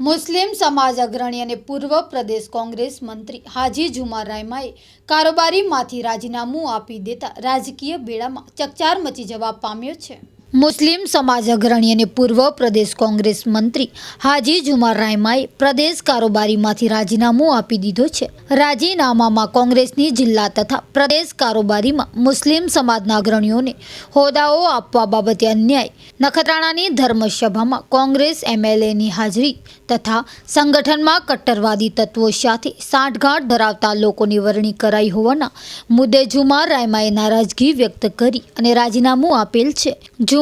મુસ્લિમ સમાજ અગ્રણી અને પૂર્વ પ્રદેશ કોંગ્રેસ મંત્રી હાજી ઝુમા રાયમાએ કારોબારીમાંથી રાજીનામું આપી દેતા રાજકીય બેડામાં ચકચાર મચી જવા પામ્યો છે. મુસ્લિમ સમાજ અગ્રણી અને પૂર્વ પ્રદેશ કોંગ્રેસ મંત્રી હાજી જુમાર રાયમાએ પ્રદેશ કારોબારીમાંથી રાજીનામું આપી દીધો છે. રાજીનામામાં કોંગ્રેસની જિલ્લા તથા પ્રદેશ કારોબારીમાં મુસ્લિમ સમાજના અગ્રણીઓને હોદ્દાઓ આપવા બાબતે અન્યાય, નખત્રાણાની ધર્મસભામાં કોંગ્રેસ એમએલએની હાજરી તથા સંગઠનમાં કટ્ટરવાદી તત્વો સાથે સાંઠગાંઠ ધરાવતા લોકોની વરણી કરાઈ હોવાના મુદ્દે જુમાર રાયમાએ નારાજગી વ્યક્ત કરી અને રાજીનામું આપેલ છે.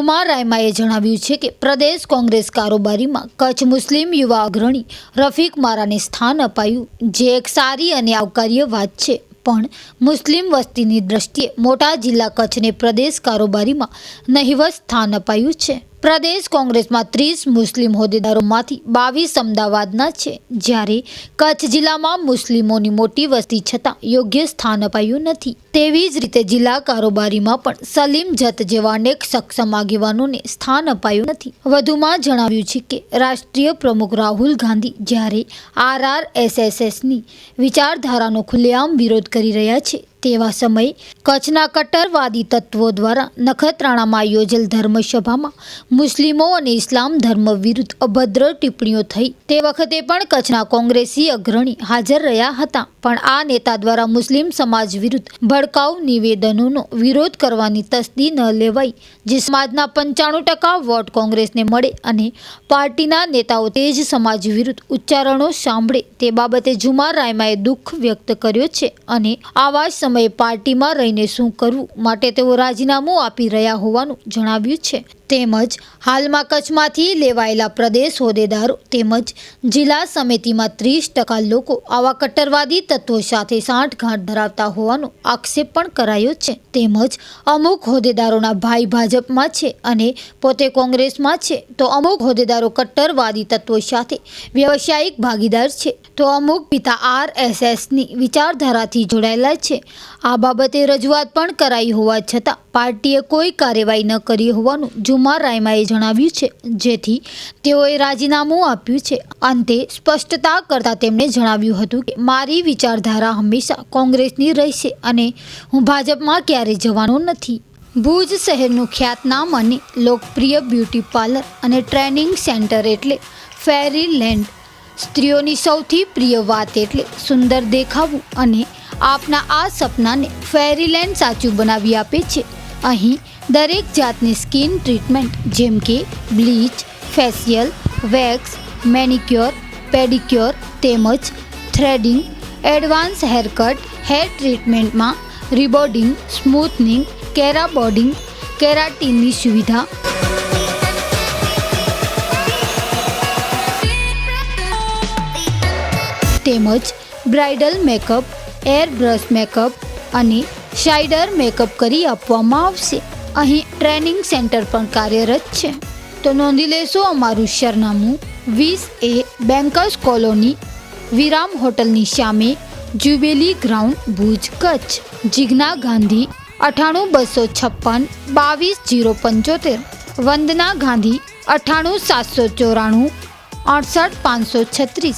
જુમાર રાયમાએ જણાવ્યું છે કે પ્રદેશ કોંગ્રેસ કારોબારીમાં કચ્છ મુસ્લિમ યુવા અગ્રણી રફીક મારાને સ્થાન અપાયું, જે એક સારી અને આવકાર્ય વાત છે. પણ મુસ્લિમ વસ્તીની દ્રષ્ટિએ મોટા જિલ્લા કચ્છને પ્રદેશ કારોબારીમાં નહિવત સ્થાન અપાયું છે. પ્રદેશ કોંગ્રેસમાં ત્રીસ મુસ્લિમ હોદ્દેદારોમાંથી બાવીસ અમદાવાદના છે. જ્યારે કચ્છ જિલ્લામાં મુસ્લિમોની મોટી વસ્તી છતાં યોગ્ય સ્થાન અપાયું નથી. તેવી જ રીતે જિલ્લા કારોબારીમાં પણ સલીમ જત જેવા અનેક સક્ષમ આગેવાનોને સ્થાન અપાયું નથી. વધુમાં જણાવ્યું છે કે રાષ્ટ્રીય પ્રમુખ રાહુલ ગાંધી જ્યારે આરઆરએસએસએસની વિચારધારાનો ખુલ્લેઆમ વિરોધ કરી રહ્યા છે તેવા સમયે કચ્છના કટ્ટરવાદી તત્વો દ્વારા નખત્રાણામાં યોજેલ ધર્મસભામાં મુસ્લિમો અને ઇસ્લામ ધર્મ વિરુદ્ધ અભદ્ર ટિપ્પણીઓ થઈ. તે વખતે પણ કચ્છના કોંગ્રેસી અગ્રણી હાજર રહ્યા હતા. પણ આ નેતા દ્વારા મુસ્લિમ સમાજ વિરુદ્ધ ભડકાઉ નિવેદનોનો વિરોધ કરવાની તસ્દી ન લેવાઈ, જે સમાજના પંચાણું ટકા વોટ કોંગ્રેસને મળે અને પાર્ટીના નેતાઓ તે જ સમાજ વિરુદ્ધ ઉચ્ચારણો સાંભળે તે બાબતે જુમાર રાયમાએ દુઃખ વ્યક્ત કર્યો છે અને આવા જ સમયે પાર્ટીમાં રહીને શું કરવું માટે તેઓ રાજીનામું આપી રહ્યા હોવાનું જણાવ્યું છે. તેમજ હાલમાં કચ્છમાંથી લેવાયેલા પ્રદેશ હોદ્દેદારો તેમજ જિલ્લા સમિતિમાં ત્રીસ ટકા લોકો આવા કટ્ટરવાદી તત્વો સાથે સાંઠગાંઠ ધરાવતા હોવાનો આક્ષેપ પણ કરાયો છે. તેમજ અમુક હોદ્દેદારોના ભાઈ ભાજપમાં છે અને પોતે કોંગ્રેસમાં છે. તો અમુક હોદ્દેદારો કટ્ટરવાદી તત્વો સાથે વ્યવસાયિક ભાગીદાર છે. તો અમુક પિતા આરએસએસની વિચારધારાથી જોડાયેલા છે. આ બાબતે રજૂઆત પણ કરાઈ હોવા છતાં પાર્ટીએ કોઈ કાર્યવાહી ન કરી હોવાનું જુમાર રાયમાએ જણાવ્યું છે. જેથી તેઓએ રાજીનામું આપ્યું છે. અંતે સ્પષ્ટતા કરતા તેમણે જણાવ્યું હતું કે, મારી વિચારધારા હંમેશા કોંગ્રેસની રહેશે અને હું ભાજપમાં ક્યારેય જવાનો નથી. ભુજ શહેરનું ખ્યાતનામ અને લોકપ્રિય બ્યુટી પાર્લર અને ટ્રેનિંગ સેન્ટર એટલે ફેરી લેન્ડ. સ્ત્રીઓની સૌથી પ્રિય વાત એટલે સુંદર દેખાવું અને આપના આ સપનાને ફેરીલેન્ડ સાચું બનાવી આપે છે. અહીં દરેક જાતની સ્કિન ટ્રીટમેન્ટ જેમ કે bleach facial wax, manicure, pedicure તેમજ થ્રેડિંગ, એડવાન્સ હેરકટ હેર ટ્રીટમેન્ટમાં રિબોર્ડિંગ, સ્મૂથનિંગ કેરાબોર્ડિંગ કેરાટીનની સુવિધા. તેમજ bridal makeup air brush makeup અને શાઇડર મેકઅપ કરી આપવામાં આવશે. અહીં ટ્રેનિંગ સેન્ટર પણ કાર્યરત છે. તો નોંધી લેશો અમારું સરનામું વીસ એ બેન્કર્સ કોલોની, વિરામ હોટલની સામે જ્યુબેલી ગ્રાઉન્ડ, ભુજ કચ્છ, જિજ્ઞા ગાંધી, અઠાણું બસો છપ્પન, બાવીસ જીરો પંચોતેર, વંદના ગાંધી, અઠાણું સાતસો ચોરાણું, અડસઠ પાંચસો છત્રીસ.